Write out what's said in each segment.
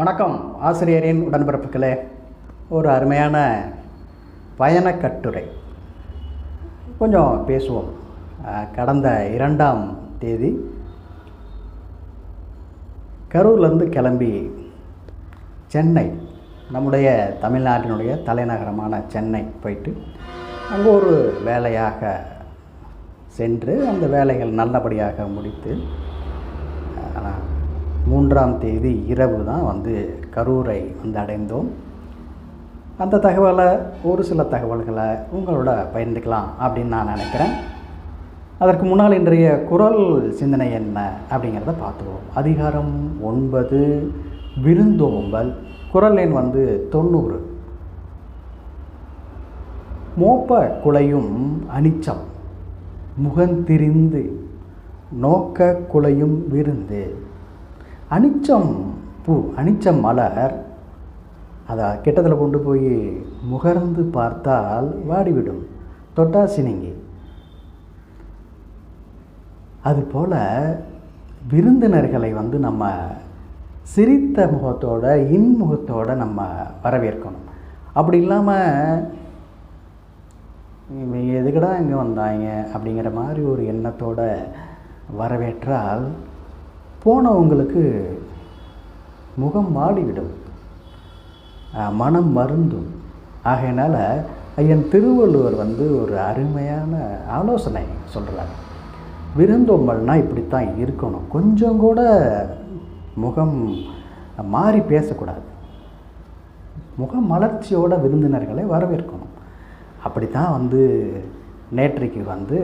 வணக்கம். ஆசிரியரின் உடன்பிறப்புகளே ஒரு அருமையான பயணக் கட்டுரை கொஞ்சம் பேசுவோம். கடந்த இரண்டாம் தேதி கரூர்லேருந்து கிளம்பி சென்னை நம்முடைய தமிழ்நாட்டினுடைய தலைநகரமான சென்னை போயிட்டு அங்கே ஒரு வேலையாக சென்று அந்த வேலைகள் நல்லபடியாக முடித்து மூன்றாம் தேதி இரவு தான் வந்து கரூரை வந்து அடைந்தோம். அந்த தகவலை ஒரு சில தகவல்களை உங்களோட பகிர்ந்துக்கலாம் அப்படின்னு நான் நினைக்கிறேன். அதற்கு முன்னால் இன்றைய குரல் சிந்தனை என்ன அப்படிங்கிறத பார்த்துருவோம். அதிகாரம் ஒன்பது விருந்தோம்பல் குரல் எண் வந்து தொண்ணூறு. மோப்ப குலையும் அனிச்சம் முகந்திரிந்து நோக்க குலையும் விருந்து. அனிச்சம் பூ அனிச்சம் மலர் அதை கிட்டத்தில் கொண்டு போய் முகர்ந்து பார்த்தால் வாடிவிடும். தொட்டா சினிங்கி. அதுபோல் விருந்தினர்களை வந்து நம்ம சிரித்த முகத்தோட இன்முகத்தோடு நம்ம வரவேற்கணும். அப்படி இல்லாமல் எதுக்கடா இங்கே வந்தாங்க அப்படிங்கிற மாதிரி ஒரு எண்ணத்தோடு வரவேற்றால் போனவங்களுக்கு முகம் மாடிவிடும் மனம் மருந்தும். ஆகையினால் ஐயன் திருவள்ளுவர் வந்து ஒரு அருமையான ஆலோசனை சொல்கிறார் விருந்தோம்பல்னா இப்படித்தான் இருக்கணும். கொஞ்சம் கூட முகம் மாறி பேசக்கூடாது. முக மலர்ச்சியோட விருந்தினர்களை வரவேற்கணும். அப்படித்தான் வந்து நேற்றைக்கு வந்து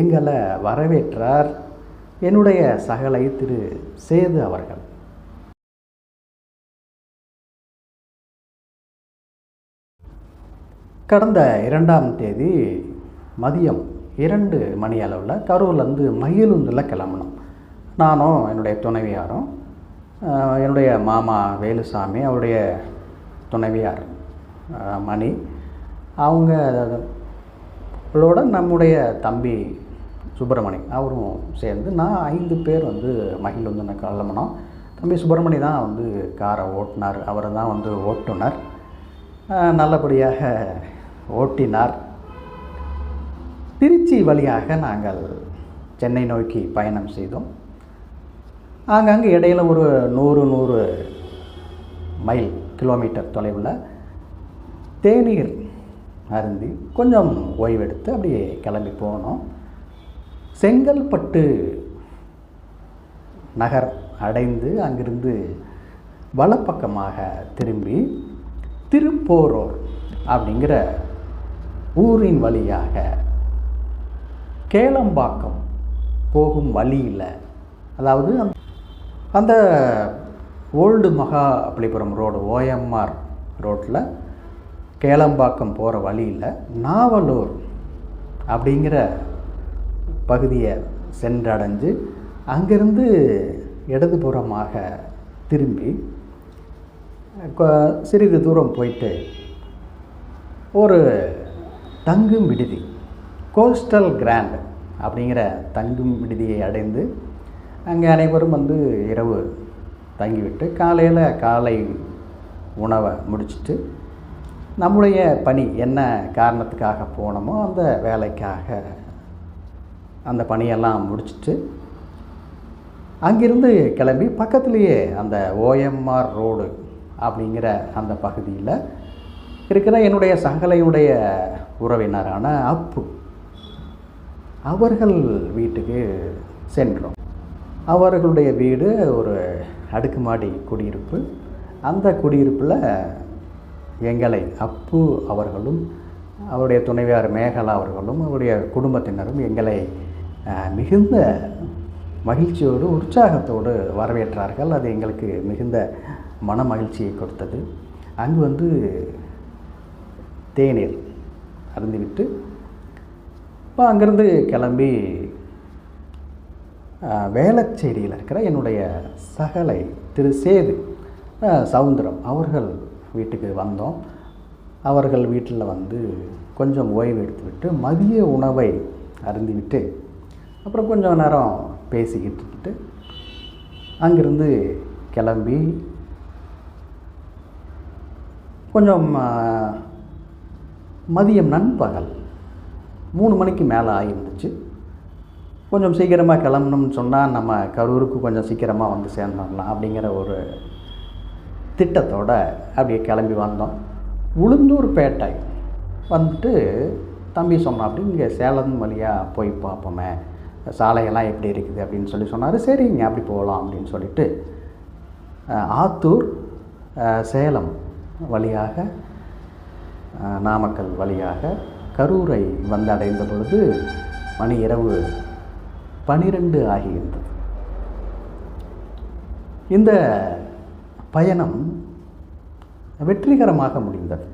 எங்களை வரவேற்றார் என்னுடைய சகலை திரு சேது அவர்கள். கடந்த இரண்டாம் தேதி மதியம் இரண்டு மணி அளவில் கரூர்லேருந்து மயிலுந்தில் கிளம்பணும் நானும் என்னுடைய துணைவியாரும் என்னுடைய மாமா வேலுசாமி அவருடைய துணைவியார் மணி அவங்களோட நம்முடைய தம்பி சுப்பிரமணி அவரும் சேர்ந்து நான் ஐந்து பேர் வந்து மகிழுந்து கிளம்பினோம் தம்பி சுப்பிரமணி தான் வந்து காரை ஓட்டினார். அவர் தான் வந்து ஓட்டுனர். நல்லபடியாக ஓட்டினார். திருச்சி வழியாக நாங்கள் சென்னை நோக்கி பயணம் செய்தோம். ஆங்காங்கே இடையில் ஒரு நூறு நூறு மைல் கிலோமீட்டர் தொலைவில் தேநீர் அருந்தி கொஞ்சம் ஓய்வெடுத்து அப்படியே கிளம்பி போனோம். செங்கல்பட்டு நகர் அடைந்து அங்கிருந்து வலப்பக்கமாக திரும்பி திருப்போரூர் அப்படிங்கிற ஊரின் வழியாக கேளம்பாக்கம் போகும் வழியில் அதாவது அந்த- அந்த ஓல்டு மகாபலிபுரம் ரோடு ஓஎம்ஆர் ரோட்டில் கேளம்பாக்கம் போகிற வழியில் நாவலூர் அப்படிங்கிற பகுதியை சென்றடைஞ்சு அங்கிருந்து இடதுபுறமாக திரும்பி சிறிது தூரம் போயிட்டு ஒரு தங்கும் விடுதி கோஸ்டல் கிராண்ட் அப்படிங்கிற தங்கும் விடுதியை அடைந்து அங்கே அனைவரும் வந்து இரவு தங்கிவிட்டு காலையில் காலை உணவை முடிச்சிட்டு நம்முடைய பணி என்ன காரணத்துக்காக போனோமோ அந்த வேலைக்காக அந்த பணியெல்லாம் முடிச்சிட்டு அங்கிருந்து கிளம்பி பக்கத்துலேயே அந்த ஓஎம்ஆர் ரோடு அப்படிங்கிற அந்த பகுதியில் இருக்கிற என்னுடைய சகலையுடைய உறவினரான அப்பு அவர்கள் வீட்டுக்கு சென்றோம். அவர்களுடைய வீடு ஒரு அடுக்குமாடி குடியிருப்பு. அந்த குடியிருப்பில் எங்களை அப்பு அவர்களும் அவருடைய துணைவியார் மேகலா அவர்களும் அவருடைய குடும்பத்தினரும் எங்களை மிகுந்த மகிழ்ச்சியோடு உற்சாகத்தோடு வரவேற்றார்கள். அது எங்களுக்கு மிகுந்த மன மகிழ்ச்சியை கொடுத்தது. அங்கு வந்து தேநீர் அருந்திவிட்டு இப்போ அங்கேருந்து கிளம்பி அஹ், வேளச்சேரியில் இருக்கிற என்னுடைய சகலை திரு சேது சவுந்தரம் அவர்கள் வீட்டுக்கு வந்தோம். அவர்கள் வீட்டில் வந்து கொஞ்சம் ஓய்வு எடுத்துவிட்டு மதிய உணவை அருந்திவிட்டு அப்புறம் கொஞ்சம் நேரம் பேசிக்கிட்டு இருந்துட்டு அங்கேருந்து கிளம்பி கொஞ்சம் மதியம் நண்பகல் மூணு மணிக்கு மேலே ஆகிருந்துச்சு கொஞ்சம் சீக்கிரமாக கிளம்பணும்னு சொன்னால் நம்ம கரூருக்கு கொஞ்சம் சீக்கிரமாக வந்து சேர்ந்துடலாம் அப்படிங்கிற ஒரு திட்டத்தோட அப்படியே கிளம்பி வந்தோம். உளுந்தூர்பேட்டை வந்துட்டு தம்பி சொன்னான் அப்படி இங்கே சேலம் வழியாக போய் பார்ப்போமே. சாலையெல்லாம் எப்படி இருக்குது அப்படின்னு சொல்லி சொன்னார். சரிங்க அப்படி போகலாம் அப்படின்னு சொல்லிட்டு ஆத்தூர் சேலம் வழியாக நாமக்கல் வழியாக கரூரை வந்து அடைந்த பொழுது மணி இரவு பனிரெண்டு ஆகியிருந்தது இந்த பயணம் வெற்றிகரமாக முடிந்தது.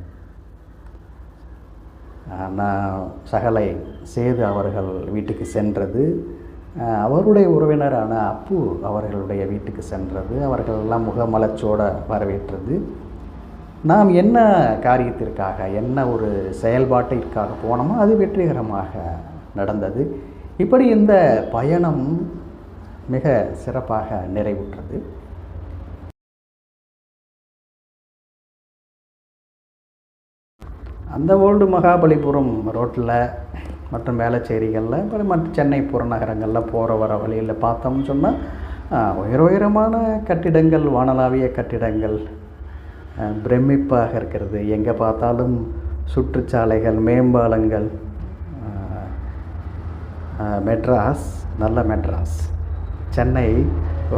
நான் சகலை சேது அவர்கள் வீட்டுக்கு சென்றது. அவருடைய உறவினரான அப்பு அவர்களுடைய வீட்டுக்கு சென்றது. அவர்கள் எல்லாம் வரவேற்றது. நாம் என்ன காரியத்திற்காக என்ன ஒரு செயல்பாட்டிற்காக போனோமோ அது வெற்றிகரமாக நடந்தது. இப்படி இந்த பயணம் மிக சிறப்பாக நிறைவுற்றது. அந்த ஓல்டு மகாபலிபுரம் ரோட்டில் மற்றும் வேளச்சேரிகளில் அப்புறம் மற்ற சென்னை புறநகரங்களில் போகிற வர வழியில் பார்த்தோம்னு சொன்னால் உயர உயரமான கட்டிடங்கள் வானளாவிய கட்டிடங்கள் பிரமிப்பாக இருக்கிறது. எங்கே பார்த்தாலும் சுற்றுச்சாலைகள் மேம்பாலங்கள் மெட்ராஸ் நல்ல மெட்ராஸ். சென்னை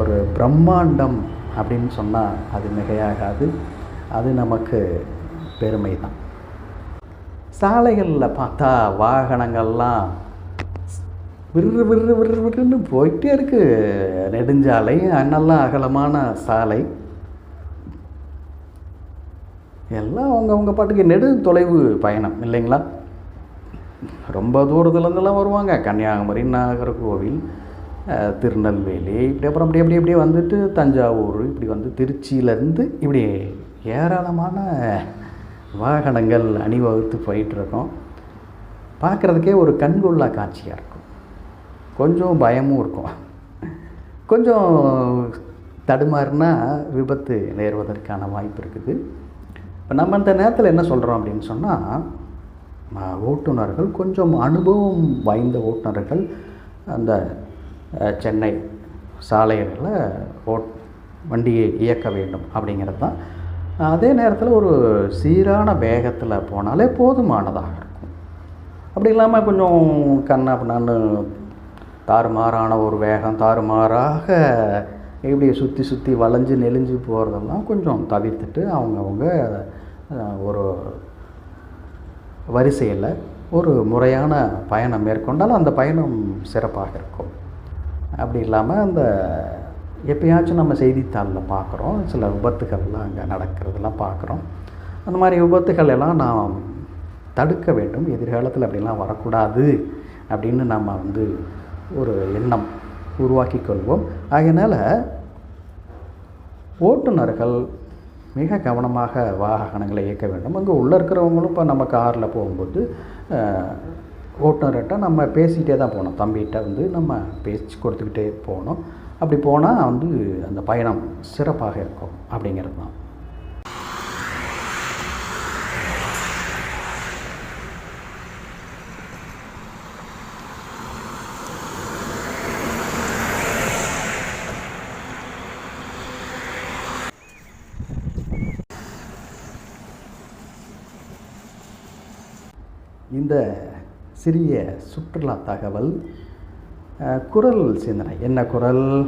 ஒரு பிரம்மாண்டம் அப்படின்னு சொன்னால் அது மிகையாகாது. அது நமக்கு பெருமை தான் சாலைகளில் பார்த்தா வாகனங்கள்லாம் விறு விறு விறு விறுன்னு போயிட்டே இருக்குது நெடுஞ்சாலை நல்லா அகலமான சாலை. எல்லாம் அவங்க அவங்க பாட்டுக்கு நெடு தொலைவு பயணம் இல்லைங்களா? ரொம்ப தூரத்துலேருந்துலாம் வருவாங்க. கன்னியாகுமரி நாகர்கோவில் திருநெல்வேலி இப்படி அப்புறம் அப்படி அப்படி அப்படியே வந்துட்டு தஞ்சாவூர் இப்படி வந்து திருச்சியிலேருந்து இப்படி ஏராளமான வாகனங்கள் அணிவகுத்து போயிட்டுருக்கோம். பார்க்குறதுக்கே ஒரு கண்கொள்ளா காட்சியாக இருக்கும். கொஞ்சம் பயமும் இருக்கும். கொஞ்சம் தடுமாறுனா விபத்து நேர்வதற்கான வாய்ப்பு இருக்குது. இப்போ நம்ம இந்த நேரத்தில் என்ன சொல்கிறோம் அப்படின்னு சொன்னால் ஓட்டுநர்கள் கொஞ்சம் அனுபவம் வாய்ந்த ஓட்டுநர்கள் அந்த சென்னை சாலைகளில் ஓட் வண்டியை இயக்க வேண்டும் அப்படிங்கிறது தான் அதே நேரத்தில் ஒரு சீரான வேகத்தில் போனாலே போதுமானதாக இருக்கும். அப்படி இல்லாமல் கொஞ்சம் கண்ணா நான் தாறுமாறான ஒரு வேகம் தாறுமாறாக இப்படி சுற்றி சுற்றி வளைஞ்சு நெளிஞ்சு போகிறதெல்லாம் கொஞ்சம் தவிர்த்துட்டு அவங்கவுங்க ஒரு வரிசையில் ஒரு முறையான பயணம் மேற்கொண்டால் அந்த பயணம் சிறப்பாக இருக்கும். அப்படி இல்லாமல் அந்த எப்பயாச்சும் நம்ம செய்தித்தாளில் பார்க்குறோம். சில விபத்துகள்லாம் அங்கே நடக்கிறதெல்லாம் பார்க்குறோம். அந்த மாதிரி விபத்துகள் எல்லாம் நாம் தடுக்க வேண்டும். எதிர்காலத்தில் அப்படிலாம் வரக்கூடாது அப்படின்னு நம்ம வந்து ஒரு எண்ணம் உருவாக்கி கொள்வோம். அதனால் ஓட்டுநர்கள் மிக கவனமாக வாகனங்களை இயக்க வேண்டும். அங்கே உள்ளே இருக்கிறவங்களும் இப்போ நம்ம காரில் போகும்போது ஓட்டுநர்கிட்ட நம்ம பேசிகிட்டே தான் போகணும். தம்பிகிட்ட வந்து நம்ம பேச்சு கொடுத்துக்கிட்டே போகணும். அப்படி போனால் வந்து அந்த பயணம் சிறப்பாக இருக்கும் அப்படிங்கிறது தான். இந்த சிறிய சுற்றுலா தகவல் குரல் சிந்தனை. என்ன குரல்?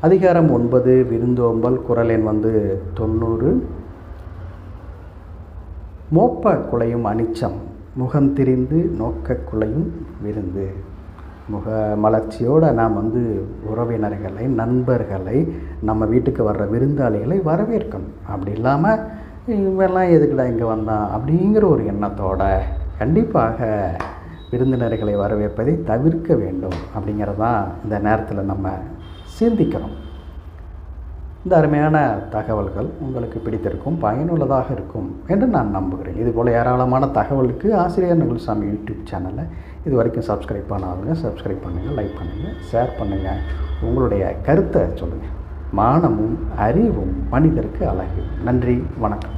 அதிகாரம் ஒன்பது விருந்தோம்பல் குரல் எண் வந்து தொண்ணூறு. மோப்ப குலையும் அனிச்சம் முகம் திரிந்து நோக்க குலையும் விருந்து. முக மலர்ச்சியோடு நாம் வந்து உறவினர்களை நண்பர்களை நம்ம வீட்டுக்கு வர்ற விருந்தாளிகளை வரவேற்கணும். அப்படி இல்லாமல் இவெல்லாம் எதுக்குடா இங்கே வந்தான்? அப்படிங்கிற ஒரு எண்ணத்தோட கண்டிப்பாக விருந்தினர்களை வரவேற்பதை தவிர்க்க வேண்டும் அப்படிங்கிறதான் இந்த நேரத்தில் நம்ம சிந்திக்கணும். இந்த அருமையான தகவல்கள் உங்களுக்கு பிடித்திருக்கும் பயனுள்ளதாக இருக்கும் என்று நான் நம்புகிறேன். இதுபோல் ஏராளமான தகவலுக்கு ஆசிரியர் நகுல்சாமி யூடியூப் சேனலை இது வரைக்கும் சப்ஸ்கிரைப் பண்ணாதவங்க சப்ஸ்கிரைப் பண்ணுங்கள் லைக் பண்ணுங்கள் ஷேர் பண்ணுங்கள் உங்களுடைய கருத்தை சொல்லுங்கள் மானமும் அறிவும் மனிதருக்கு அழகு. நன்றி வணக்கம்.